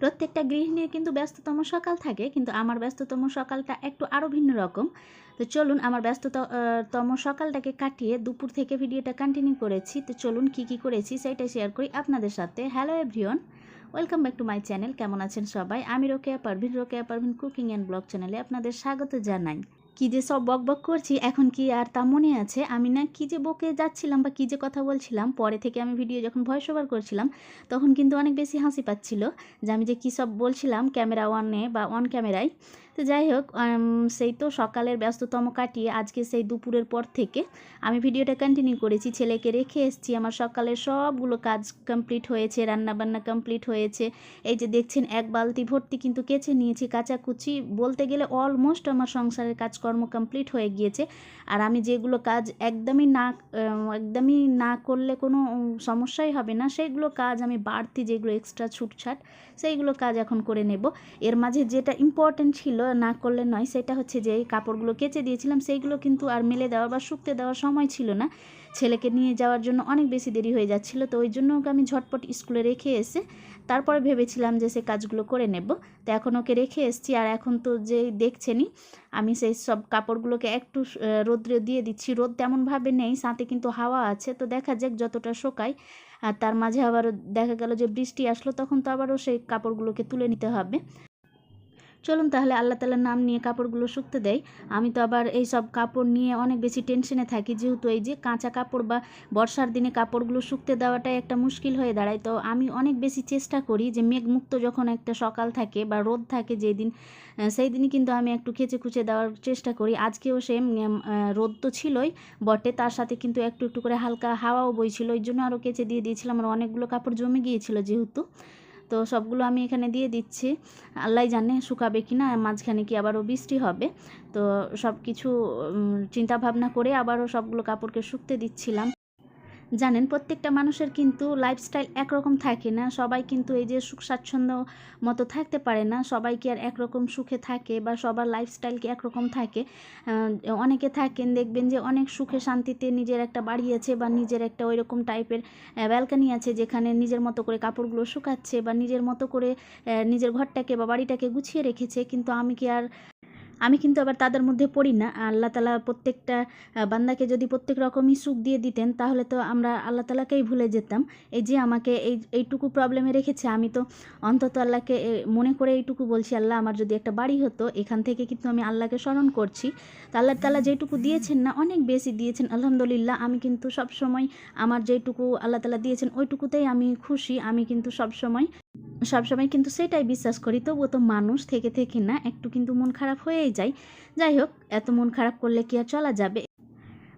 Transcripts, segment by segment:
প্রত্যেকটা গৃহিণীর কিন্তু ব্যস্ততম সকাল থাকে, কিন্তু আমার ব্যস্ততম সকালটা একটু আরও ভিন্ন রকম। তো চলুন আমার ব্যস্ততম সকালটাকে কাটিয়ে দুপুর থেকে ভিডিওটা কন্টিনিউ করেছি। তো চলুন কি কি করেছি সেটা শেয়ার করি আপনাদের সাথে। Hello everyone welcome back to my channel কেমন আছেন সবাই? আমি Rokeya Parvin. Rokeya Parvin cooking and blog চ্যানেলে আপনাদের স্বাগত জানাই। কি যে সব বক বক করছি, এখন কি আর তা মনে আছে? আমি না কি যে বকে যাচ্ছিলাম বা কি যে কথা বলছিলাম, পরে থেকে আমি ভিডিও যখন ভয়েস ওভার করছিলাম, তখন কিন্তু অনেক বেশি হাসি পাচ্ছিল যে আমি যে কী সব বলছিলাম, ক্যামেরা ওয়ানে বা অন ক্যামেরায় তো যাই হোক সেই তো সকালের ব্যস্ততম কাটিয়ে আজকে সেই দুপুরের পর থেকে আমি ভিডিওটা কন্টিনিউ করেছি। ছেলেকে রেখে এসেছি, আমার সকালের সবগুলো কাজ কমপ্লিট হয়েছে, রান্নাবান্না কমপ্লিট হয়েছে। এই যে দেখছেন, এক বালতি ভর্তি কিন্তু কেচে নিয়েছি, কাচাকুচি। বলতে গেলে অলমোস্ট আমার সংসারের কাজকর্ম কমপ্লিট হয়ে গিয়েছে। আর আমি যেগুলো কাজ একদমই না একদমই না করলে কোনো সমস্যাই হবে না। সেইগুলো কাজ আমি বাড়তি যেগুলো এক্সট্রা ছুটছাট, সেইগুলো কাজ এখন করে নেব। এর মাঝে যেটা ইম্পর্টেন্ট ছিল না করলে নয়। সেটা হচ্ছে যে কাপড়গুলো কেচে দিয়েছিলাম, সেইগুলো কিন্তু আর মেলে দেওয়া বা শুকতে দেওয়ার সময় ছিল না। ছেলেকে নিয়ে যাওয়ার জন্য অনেক বেশি দেরি হয়ে যাচ্ছিল, তো ওই জন্য ওকে আমি ঝটপট স্কুলে রেখে এসে তারপরে ভেবেছিলাম যে, সে কাজগুলো করে নেব। তো এখন ওকে রেখে এসছি, আর এখন তো যে দেখছেনি আমি সেই সব কাপড়গুলোকে একটু রোদ্রে দিয়ে দিচ্ছি। রোদ তেমনভাবে নেই, সাথে কিন্তু হাওয়া আছে, তো দেখা যাক যতটা শোকায়। আর তার মাঝে আবার দেখা গেল যে, বৃষ্টি আসলো, তখন তো আবারও সেই কাপড়গুলোকে তুলে নিতে হবে। চলুন তাহলে আল্লাহ তালার নাম নিয়ে কাপড়গুলো শুকতে দেয় আমি তো আবার এই সব কাপড় নিয়ে অনেক বেশি টেনশনে থাকি, যেহেতু এই যে কাঁচা কাপড় বা বর্ষার দিনে কাপড়গুলো শুকতে দেওয়াটাই একটা মুশকিল হয়ে দাঁড়ায়। তো আমি অনেক বেশি চেষ্টা করি যে মেঘমুক্ত যখন একটা সকাল থাকে বা রোদ থাকে যেদিন সেই দিনই কিন্তু আমি একটু খেচে খুচে দেওয়ার চেষ্টা করি। আজকেও সেম রোদ তো ছিলই, বটে তার সাথে কিন্তু একটু একটু করে হালকা হাওয়াও বইছিল। ওই জন্য আরও কেচে দিয়ে দিয়েছিলাম। আর অনেকগুলো কাপড় জমে গিয়েছিল যেহেতু। তো সবগুলো আমি এখানে দিয়ে দিচ্ছি। আল্লাহ জানে শুকাবে কি না মাঝখানে কি আবারও বৃষ্টি হবে। তো সব কিছু চিন্তাভাবনা করে আবারও সবগুলো কাপড়কে শুকতে দিচ্ছিলাম। জানেন, প্রত্যেকটা মানুষের কিন্তু লাইফস্টাইল একরকম থাকে না। সবাই কিন্তু এই যে সুখ স্বাচ্ছন্দ্য মতো থাকতে পারে না। সবাই কি আর একরকম সুখে থাকে বা সবার লাইফস্টাইল কি একরকম থাকে? অনেকে থাকেন, দেখবেন যে অনেক সুখে শান্তিতে নিজের একটা বাড়ি আছে বা নিজের একটা ওই রকম টাইপের ব্যালকানি আছে যেখানে নিজের মতো করে কাপড়গুলো শুকাচ্ছে বা নিজের মতো করে নিজের ঘরটাকে বা বাড়িটাকে গুছিয়ে রেখেছে। কিন্তু আমি কি আর আমি কিন্তু আবার তাদের মধ্যে পড়ি না। আল্লাহ তালা প্রত্যেকটা বান্দাকে যদি প্রত্যেক রকমই সুখ দিয়ে দিতেন, তাহলে তো আমরা আল্লাহ তালাকেই ভুলে যেতাম। এই যে আমাকে এই, এইটুকু প্রবলেমে রেখেছে, আমি তো অন্তত আল্লাহকে মনে করে এইটুকু বলছি, আল্লাহ আমার যদি একটা বাড়ি হতো, এখান থেকে কিন্তু আমি আল্লাহকে স্মরণ করছি। তো আল্লাহ তালা যেটুকু দিয়েছেন না, অনেক বেশি দিয়েছেন, আলহামদুলিল্লাহ। আমি কিন্তু সব সময় আমার যেটুকু আল্লাহ তালা দিয়েছেন, ওইটুকুতেই আমি খুশি। আমি কিন্তু সব সময় সবসময় কিন্তু সেটাই বিশ্বাস করি, তবুও তো মানুষ থেকে থেকে না, একটু কিন্তু মন খারাপ হয়েই যায়। যাই হোক, এত মন খারাপ করলে কি আর চলা যাবে?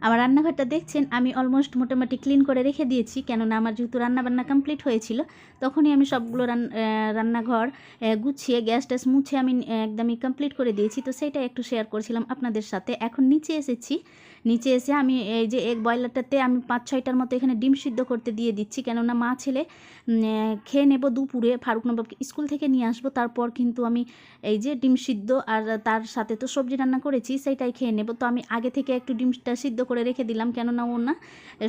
আমার রান্নাঘরটা দেখছেন, আমি অলমোস্ট মোটামুটি ক্লিন করে রেখে দিয়েছি, কেননা আমার যেহেতু রান্নাবান্না কমপ্লিট হয়েছিল, তখনই আমি সবগুলো রান্নাঘর গুছিয়ে গ্যাস ট্যাস মুছে আমি একদমই কমপ্লিট করে দিয়েছি। তো সেটাই একটু শেয়ার করছিলাম আপনাদের সাথে। এখন নিচে এসেছি। নিচে এসে আমি এই যে এক ব্রয়লারটাতে আমি পাঁচ ছয়টার মতো এখানে ডিম সিদ্ধ করতে দিয়ে দিচ্ছি। কেননা মা ছেলে খেয়ে নেব দুপুরে, ফারুক নবাবকে স্কুল থেকে নিয়ে আসব। তারপর কিন্তু আমি এই যে ডিম সিদ্ধ আর তার সাথে তো সবজি রান্না করেছি, সেইটাই খেয়ে নেব। তো আমি আগে থেকে একটু ডিমটা সিদ্ধ করে রেখে দিলাম, কেননা ও না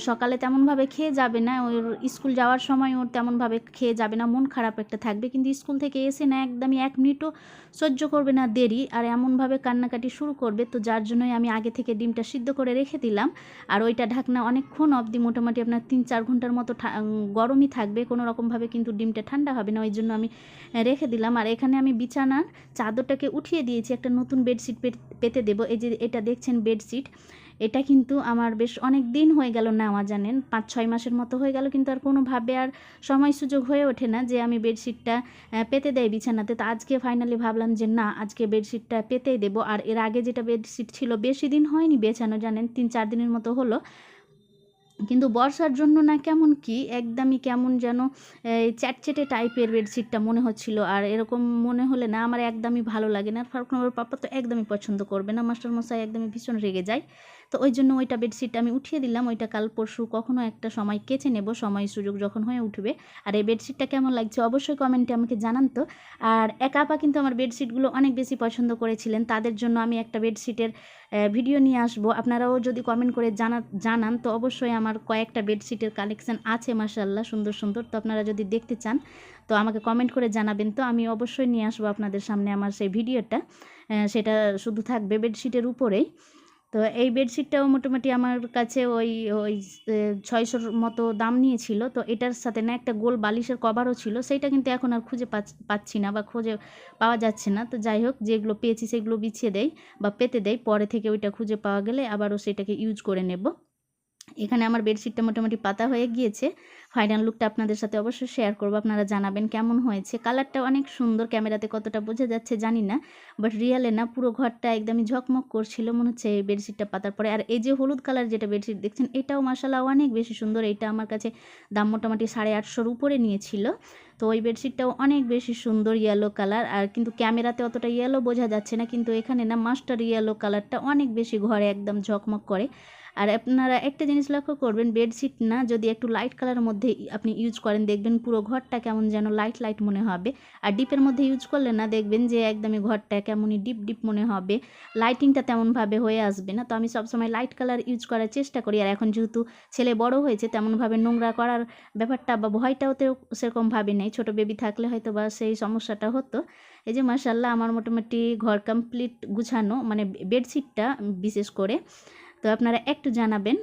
সকালে তেমনভাবে খেয়ে যাবে না। ওর স্কুল যাওয়ার সময় ওর তেমনভাবে খেয়ে যাবে না, মন খারাপ একটা থাকবে। কিন্তু স্কুল থেকে এসে না একদমই এক মিনিটও সহ্য করবে না, দেরি। আর এমনভাবে কান্নাকাটি শুরু করবে, তো যার জন্যই আমি আগে থেকে ডিমটা সিদ্ধ করে রেখে দিলাম। আর ওইটা ঢাকনা অনেকক্ষণ অবধি মোটামুটি আপনার তিন চার ঘণ্টার মতো গরমই থাকবে। কোনো রকমভাবে কিন্তু ডিমটা ঠান্ডা হবে না, ওই জন্য আমি রেখে দিলাম। আর এখানে আমি বিছানার চাদরটাকে উঠিয়ে দিয়েছি। একটা নতুন বেডশিট পেতে দেবো। এই যে এটা দেখছেন বেডশিট। এটা কিন্তু আমার বেশ অনেক দিন হয়ে গেল নেওয়া জানেন, পাঁচ, ছয় মাসের মতো হয়ে গেল কিন্তু আর কোনোভাবে আর সময় সুযোগ হয়ে ওঠে না যে আমি বেডশিটটা পেতে দেয় বিছানাতে। তো আজকে ফাইনালি ভাবলাম যে না, আজকে বেডশিটটা পেতেই দেবো। আর এর আগে যেটা বেডশিট ছিল বেশি দিন হয়নি বেছানো জানেন, তিন, চার দিনের মতো হলো। কিন্তু বর্ষার জন্য না কেমন কি, একদমই কেমন যেন চ্যাটচেটে টাইপের বেডশিটটা মনে হচ্ছিল। আর এরকম মনে হলে না আমার একদমই ভালো লাগে না। ফারুক নগর পাপা তো একদমই পছন্দ করবে না। মাস্টারমশাই একদমই ভীষণ রেগে যায়। তো ওই জন্য ওইটা বেডশিট আমি উঠিয়ে দিলাম। ওইটা কাল পরশু কখনো একটা সময় কেচে নেব। সময় সুযোগ যখন হয়ে উঠবে। আর এই বেডশিটটা কেমন লাগছে অবশ্যই কমেন্টে আমাকে জানান তো। আর এক আপা কিন্তু আমার বেডশিটগুলো অনেক বেশি পছন্দ করেছিলেন। তাদের জন্য আমি একটা বেডশিটের ভিডিও নিয়ে আসব। আপনারাও যদি কমেন্ট করে জানা, জানান তো অবশ্যই আমার কয়েকটা বেডশিটের কালেকশান আছে মাসাল্লাহ সুন্দর সুন্দর। তো আপনারা যদি দেখতে চান, তো আমাকে কমেন্ট করে জানাবেন। তো আমি অবশ্যই নিয়ে আসব আপনাদের সামনে আমার সেই ভিডিওটা। সেটা শুধু থাকবে বেডশিটের উপরেই। তো এই বেডশিটটাও মোটামুটি আমার কাছে ওই ওই ছয়শোর মতো দাম নিয়েছিল। তো এটার সাথে না একটা গোল বালিশের কভারও ছিল। সেইটা কিন্তু এখন আর খুঁজে পাচ্ছি না বা খুঁজে পাওয়া যাচ্ছে না। তো যাই হোক, যেগুলো পেয়েছি সেগুলো বিছিয়ে দেয় বা পেতে দেয় পরে থেকে ওইটা খুঁজে পাওয়া গেলে আবারও সেটাকে ইউজ করে নেব। এখানে আমার বেডশিটটা মোটামুটি পাতা হয়ে গিয়েছে। ফাইনাল লুকটা আপনাদের সাথে অবশ্যই শেয়ার করব। আপনারা জানাবেন কেমন হয়েছে। কালারটা অনেক সুন্দর, ক্যামেরাতে কতটা বোঝা যাচ্ছে জানি না। বাট রিয়ালে না, পুরো ঘরটা একদমই ঝকমক করছিল, মনে হচ্ছে এই বেডশিটটা পাতার পরে। আর এই যে হলুদ কালার যেটা বেডশিট দেখছেন, এটাও মাসালা অনেক বেশি সুন্দর। এটা আমার কাছে দাম মোটামুটি সাড়ে আটশোর উপরে নিয়েছিল। তো ওই বেডশিটটাও অনেক বেশি সুন্দর ইয়েলো কালার আর কিন্তু ক্যামেরাতে অতটা ইয়েলো বোঝা যাচ্ছে না। কিন্তু এখানে না মাস্টার ইয়েলো কালারটা অনেক বেশি ঘরে একদম ঝকমক করে। আর আপনারা একটা জিনিস লক্ষ্য করবেন, বেডশিট না যদি একটু লাইট কালারের মধ্যে আপনি ইউজ করেন, দেখবেন পুরো ঘরটা কেমন যেন লাইট লাইট মনে হবে। আর ডিপের মধ্যে ইউজ করলে না, দেখবেন যে একদমই ঘরটা কেমনই ডিপ ডিপ মনে হবে। লাইটিংটা তেমনভাবে হয়ে আসবে না। তো আমি সবসময় লাইট কালার ইউজ করার চেষ্টা করি। আর এখন যেহেতু ছেলে বড় হয়েছে তেমনভাবে নোংরা করার ব্যাপারটা বা ভয়টাও তো সেরকমভাবে নেই। ছোটো বেবি থাকলে হয়তো বা সেই সমস্যাটা হতো। এই যে মাসাল্লাহ আমার মোটামুটি ঘর কমপ্লিট গুছানো মানে বেডশিটটা বিশেষ করে। তো আপনারা একটু জানাবেন।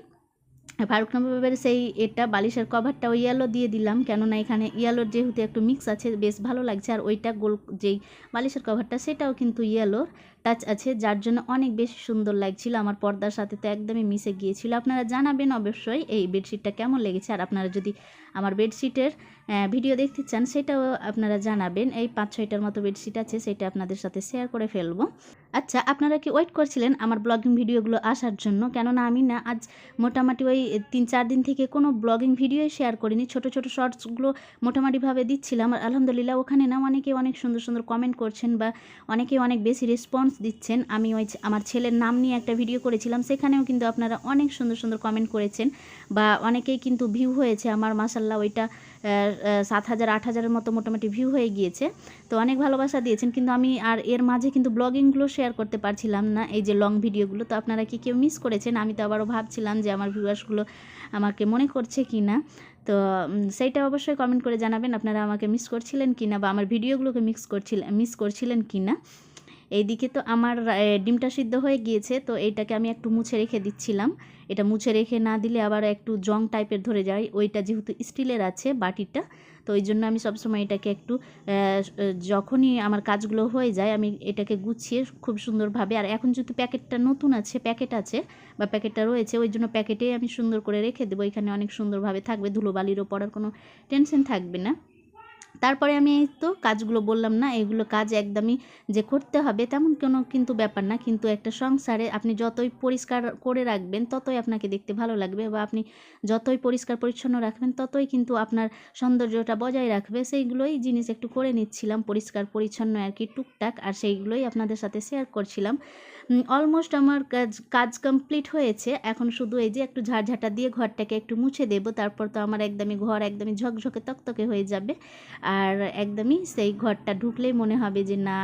ফারুক নবাবের সেই এটা বালিশের কভারটা ওই ইয়েলো দিয়ে দিলাম, কেননা এখানে ইয়েলোর যেহেতু একটু মিক্স আছে, বেশ ভালো লাগছে। আর ওইটা গোল যেই বালিশের কভারটা, সেটাও কিন্তু ইয়েলোর টাচ আছে, যার জন্য অনেক বেশি সুন্দর লাগছিল। আমার পর্দার সাথে তো একদমই মিশে গিয়েছিল। আপনারা জানাবেন অবশ্যই এই বেডশিটটা কেমন লেগেছে। আর আপনারা যদি আমার বেডশিটের ভিডিও দেখতে চান, সেটাও আপনারা জানাবেন। এই পাঁচ ছয়টার মতো বেডশিট আছে, সেটা আপনাদের সাথে শেয়ার করে ফেলব। আচ্ছা আপনারা কি ওয়েট করছিলেন আমার ব্লগিং ভিডিওগুলো আসার জন্য? কেননা আমি না আজ মোটামুটি ওই তিন চার দিন থেকে কোনো ব্লগিং ভিডিও শেয়ার করিনি। ছোট ছোট শর্টসগুলো মোটামুটিভাবে দিচ্ছিলাম। আর আলহামদুলিল্লাহ, ওখানে না অনেকে অনেক সুন্দর সুন্দর কমেন্ট করছেন বা অনেকে অনেক বেশি রেসপন্স দিচ্ছেন। আমি ওই আমার ছেলের নাম নিয়ে একটা ভিডিও করেছিলাম, সেখানেও কিন্তু আপনারা অনেক সুন্দর সুন্দর কমেন্ট করেছেন বা অনেকেই কিন্তু ভিউ হয়েছে। আমার মাসাল্লাহ ওইটা সাত হাজার, আট হাজারের মতো মোটামুটি ভিউ হয়ে গিয়েছে। তো অনেক ভালোবাসা দিয়েছেন। কিন্তু আমি আর এর মাঝে কিন্তু ব্লগিংগুলো শেয়ার করতে পারছিলাম না, এই যে লং ভিডিওগুলো তো আপনারা কি কেউ মিস করেছেন? আমি তো আবারও ভাবছিলাম যে আমার ভিউয়ার্সগুলো আমাকে মনে করছে কি না তো সেইটা অবশ্যই কমেন্ট করে জানাবেন, আপনারা আমাকে মিস করছিলেন কি না বা আমার ভিডিওগুলোকে মিক্স করছিলেন মিস করছিলেন কি না এইদিকে তো আমার ডিমটা সিদ্ধ হয়ে গিয়েছে, তো এইটাকে আমি একটু মুছে রেখে দিচ্ছিলাম। এটা মুছে রেখে না দিলে আবার একটু জং টাইপের ধরে যায়, ওইটা যেহেতু স্টিলের আছে বাটিটা, তো ওই জন্য আমি সবসময় এটাকে একটু যখনই আমার কাজগুলো হয়ে যায় আমি এটাকে গুছিয়ে খুব সুন্দরভাবে, আর এখন যেহেতু প্যাকেটটা নতুন আছে, প্যাকেট আছে বা প্যাকেটটা রয়েছে, ওই জন্য প্যাকেটেই আমি সুন্দর করে রেখে দেবো। এখানে অনেক সুন্দরভাবে থাকবে ধুলোবালিরও পড়ার কোনো টেনশন থাকবে না। তারপরে আমি এই তো কাজগুলো বললাম না, এগুলো কাজ একদমই যে করতে হবে তেমন কোনো কিন্তু ব্যাপার না। কিন্তু একটা সংসারে আপনি যতই পরিষ্কার করে রাখবেন, ততই আপনাকে দেখতে ভালো লাগবে বা আপনি যতই পরিষ্কার পরিচ্ছন্ন রাখবেন, ততই কিন্তু আপনার সৌন্দর্যটা বজায় রাখবে। সেইগুলোই জিনিস একটু করে নিচ্ছিলাম, পরিষ্কার পরিচ্ছন্ন আর কি টুকটাক, আর সেইগুলোই আপনাদের সাথে শেয়ার করছিলাম। অলমোস্ট আমার কাজ কাজ কমপ্লিট হয়েছে। এখন শুধু এই যে একটু ঝাড়ঝাঁটা দিয়ে ঘরটাকে একটু মুছে দেবো, তারপর তো আমার একদমই ঘর একদমই ঝকঝকে তকতকে হয়ে যাবে। আর একদমই সেই ঘরটা ঢুকলেই মনে হবে যে না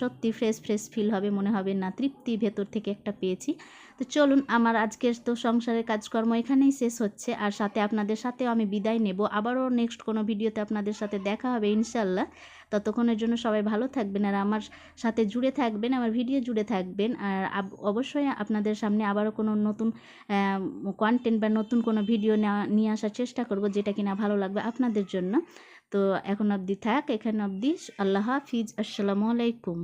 সত্যি ফ্রেশ ফ্রেশ ফিল হবে, মনে হবে না, তৃপ্তি ভেতর থেকে একটা পেয়েছি। তো চলুন, আমার আজকের তো সংসারের কাজকর্ম এখানেই শেষ হচ্ছে। আর সাথে আপনাদের সাথেও আমি বিদায় নেব। আবারও নেক্সট কোনো ভিডিওতে আপনাদের সাথে দেখা হবে ইনশাল্লাহ ততক্ষণের জন্য সবাই ভালো থাকবেন। আর আমার সাথে জুড়ে থাকবেন, আমার ভিডিও জুড়ে থাকবেন। আর অবশ্যই আপনাদের সামনে আবারও কোনো নতুন কন্টেন্ট বা নতুন কোনো ভিডিও নিয়ে আসার চেষ্টা করব, যেটা কিনা ভালো লাগবে আপনাদের জন্য। তো এখন অবধি থাক এখানে অবধি আল্লাহ হাফিজ আসসালামু আলাইকুম।